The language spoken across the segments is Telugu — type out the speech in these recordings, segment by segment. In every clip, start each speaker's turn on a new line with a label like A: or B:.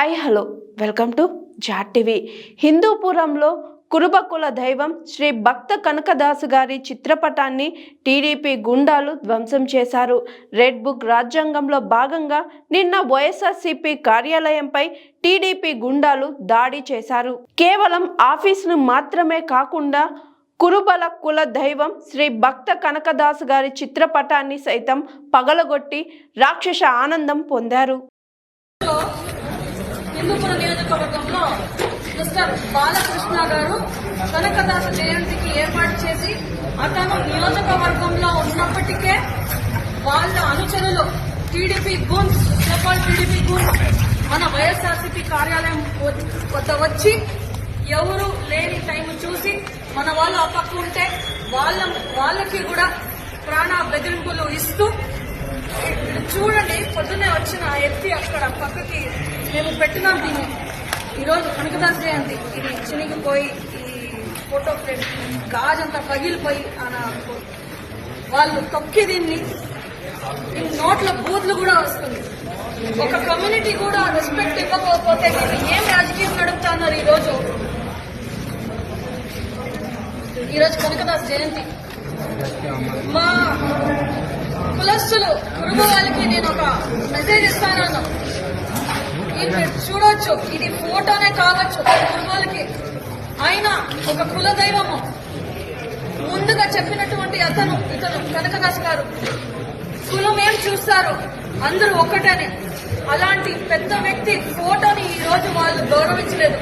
A: Hi hello. Welcome to Jaat TV. హిందూపురంలో కురుబకుల దైవం శ్రీ భక్త కనకదాసు గారి చిత్రపటాన్ని టీడీపీ గుండాలు ధ్వంసం చేశారు. రెడ్ బుక్ రాజ్యాంగంలో భాగంగా నిన్న వైఎస్ఆర్సీపీ కార్యాలయంపై టీడీపీ గుండాలు దాడి చేశారు. కేవలం ఆఫీసును మాత్రమే కాకుండా కురుబల కుల దైవం శ్రీ భక్త కనకదాసు గారి చిత్రపటాన్ని సైతం పగలగొట్టి రాక్షస ఆనందం పొందారు.
B: హిందూపురం నియోజకవర్గంలో మిస్టర్ బాలకృష్ణ గారు కనకదాస జయంతికి ఏర్పాటు చేసి అతను నియోజకవర్గంలో ఉన్నప్పటికే వాళ్ళ అనుచరులు TDP goons so called TDP goons మన వైఎస్ఆర్సీపీ కార్యాలయం వ- వద్ద వచ్చి ఎవరు లేని టైం చూసి మన వాళ్ళు ఆ పక్క ఉంటే వాళ్ళ వాళ్ళకి కూడా ప్రాణ బెదిరింపులు ఇస్తూ చూడండి పొద్దున్నే వచ్చిన ఎత్తి అక్కడ పక్కకి మేము పెట్టినాం దీన్ని. ఈరోజు కనకదాస్ జయంతి. ఇది చినిగిపోయి ఈ ఫోటో ఫ్రేమ్ గాజంతా పగిలిపోయి ఆయన వాళ్ళు తొక్కి దీన్ని. ఈ నోట్ల బూత్లు కూడా వస్తుంది. ఒక కమ్యూనిటీ కూడా రెస్పెక్ట్ ఇవ్వకపోతే దీన్ని ఏం రాజకీయం నడుపుతున్నారు ఈరోజు. ఈరోజు కనకదాస్ జయంతి. మా కులస్తులు కుటుంబ వాళ్ళకి నేను ఒక మెసేజ్ ఇస్తాను మీరు చూడొచ్చు. ఇది ఫోటోనే కావచ్చు. కుటుంబాలకి. ఆయన ఒక కుల దైవము ముందుగా చెప్పినటువంటి అతను ఇతను కనకదాస్ గారు. కులం ఏం చూస్తారు? అందరూ ఒక్కటేనే. అలాంటి పెద్ద వ్యక్తి ఫోటోని ఈ రోజు వాళ్ళు గౌరవించలేదు.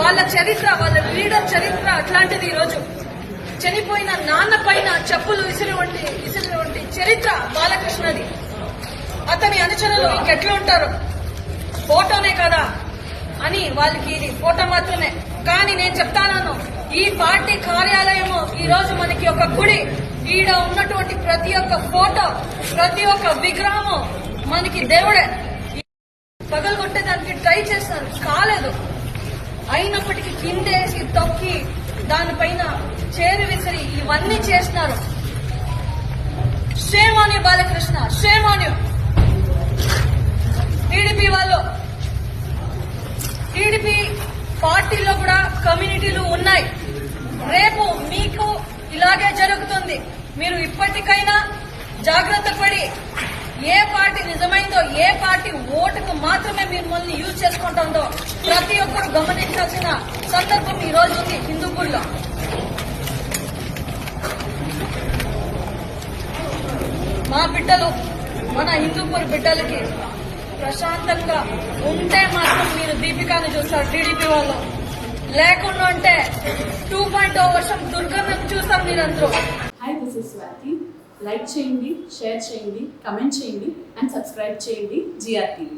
B: వాళ్ళ చరిత్ర వాళ్ళ లీడర్ చరిత్ర అట్లాంటిది ఈ రోజు. చనిపోయిన నాన్న పైన చెప్పులు విసిరి వంటి విసిరి వంటి చరిత్ర బాలకృష్ణది. అతని అనుచరులు ఇంకెట్లా ఉంటారు? ఫోటోనే కదా అని వాళ్ళకి ఇది ఫోటో మాత్రమే. కానీ నేను చెప్తాను ఈ పార్టీ కార్యాలయము ఈ రోజు మనకి ఒక గుడి. ఈడ ఉన్నటువంటి ప్రతి ఒక్క ఫోటో ప్రతి ఒక్క విగ్రహము మనకి దేవుడే. పగలగొట్టే దానికి ట్రై చేస్తాను కాలేదు. అయినప్పటికీ కిందేసి తొక్కి దానిపైన చేరు విసిరి ఇవన్నీ చేస్తున్నారు. Shame on you Balakrishna shame on you TDP వాళ్ళు. టీడీపీ పార్టీలో కూడా కమ్యూనిటీలు ఉన్నాయి. రేపు మీకు ఇలాగే జరుగుతుంది. మీరు ఇప్పటికైనా జాగ్రత్త పడి ఏ పార్టీ నిజమైందో ఏ పార్టీ ఓటుకు మాత్రమే మిమ్మల్ని యూజ్ చేసుకుంటుందో ప్రతి ఒక్కరు గమనించాల్సిన సందర్భం ఈ రోజు ఉంది హిందూపూర్లో. మా బిడ్డలు మన హిందూపూర్ బిడ్డలకి ప్రశాంతంగా ఉంటే మాత్రం మీరు దీపికాను చూస్తారు టీడీపీ వాళ్ళు. లేకుండా ఉంటే టూ పాయింట్ ఓ వర్షం దుర్గమ్మ చూస్తారు మీరందరూ.
C: Hi this is Swathi like చేయండి షేర్ చేయండి కమెంట్ చేయండి అండ్ సబ్స్క్రైబ్ చేయండి జిఆర్టీవీ